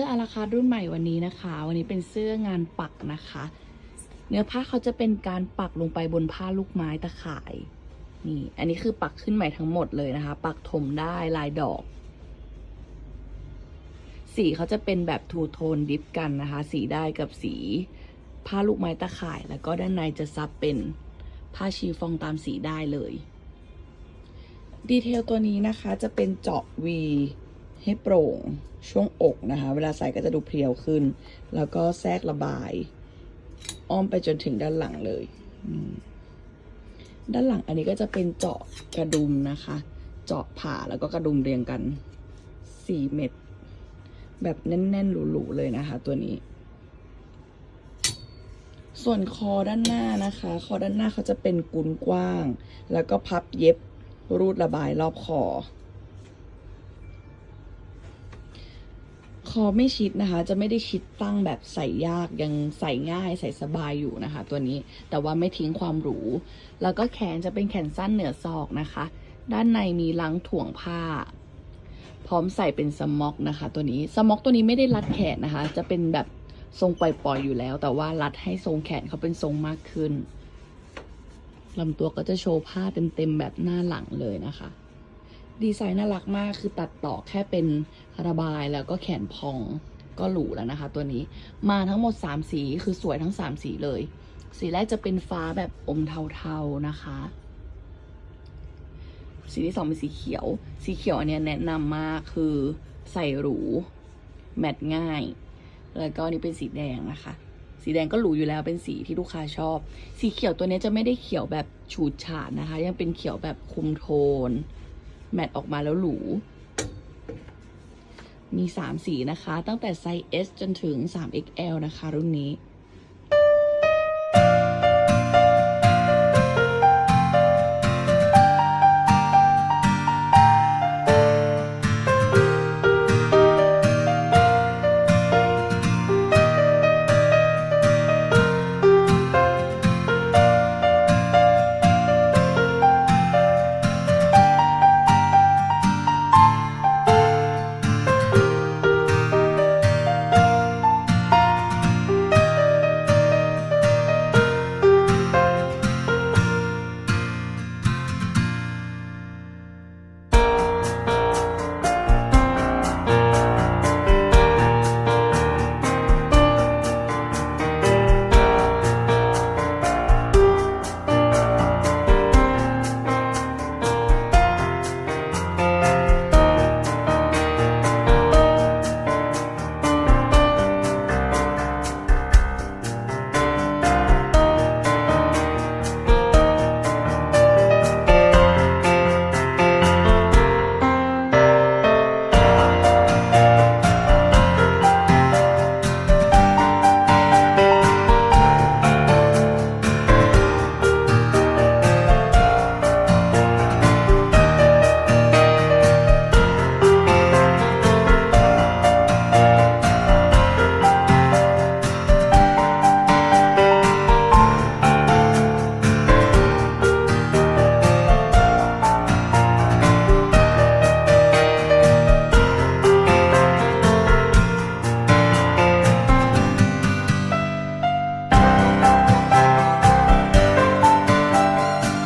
สื้ออาราคารุ่นใหม่วันนี้นะคะ วันนี้เป็นเสื้องานปักนะคะ เนื้อผ้าเขาจะเป็นการปักลงไปบนผ้าลูกไม้ตะข่าย นี่ อันนี้คือปักขึ้นใหม่ทั้งหมดเลยนะคะ ปักถมได้ลายดอก สีเขาจะเป็นแบบทูโทนดิฟกันนะคะ สีได้กับสีผ้าลูกไม้ตะข่าย แล้วก็ด้านในจะซับเป็นผ้าชีฟองตามสีได้เลย ดีเทลตัวนี้นะคะจะเป็นเจาะ V ให้โปร่งช่วงอกนะคะ เวลาใส่ก็จะดูเพรียวขึ้น แล้วก็แทรกระบาย อ้อมไปจนถึงด้านหลังเลยด้านหลังอันนี้ก็จะเป็นเจาะกระดุมนะคะ เจาะผ่าแล้วก็กระดุมเรียงกันสี่เม็ดแบบแน่นๆหรูๆเลยนะคะ ตัวนี้ ส่วนคอด้านหน้านะคะ คอด้านหน้าเขาจะเป็นกุนกว้าง แล้วก็พับเย็บรูดระบายรอบคอ คอไม่ชิดนะคะ จะไม่ได้ชิดตั้งแบบใส่ยากยังใส่ง่ายใส่สบายอยู่นะคะ ตัวนี้แต่ว่าไม่ทิ้งความหรู แล้วก็แขนจะเป็นแขนสั้นเหนือศอกนะคะ ด้านในมีลังถ่วงผ้า พร้อมใส่เป็นสม็อกนะคะ ตัวนี้สม็อกตัวนี้ไม่ได้รัดแขนนะคะ จะเป็นแบบทรงปล่อยๆอยู่แล้ว แต่ว่ารัดให้ทรงแขนเขาเป็นทรงมากขึ้นลำตัวก็จะโชว์ผ้าเต็มๆแบบหน้าหลังเลยนะคะ ดีไซน์น่ารักมากคือตัดต่อแค่เป็นระบายแล้วก็แขนพองก็หรูแล้วนะคะ ตัวนี้มาทั้งหมด 3 สีคือสวยทั้ง 3 สีเลย สีแรกจะเป็นฟ้าแบบอมเทาๆนะคะ สีที่สองเป็นสีเขียว สีเขียวอันนี้แนะนำมากคือใส่หรู แมทง่าย แล้วก็นี่เป็นสีแดงนะคะ สีแดงก็หรูอยู่แล้วเป็นสีที่ลูกค้าชอบ สีเขียวตัวนี้จะไม่ได้เขียวแบบฉูดฉาดนะคะ ยังเป็นเขียวแบบคุมโทน แมทออกมาแล้วหรู มี 3 สีนะคะ ตั้งแต่ไซส์ S จนถึง 3XL นะคะ รุ่นนี้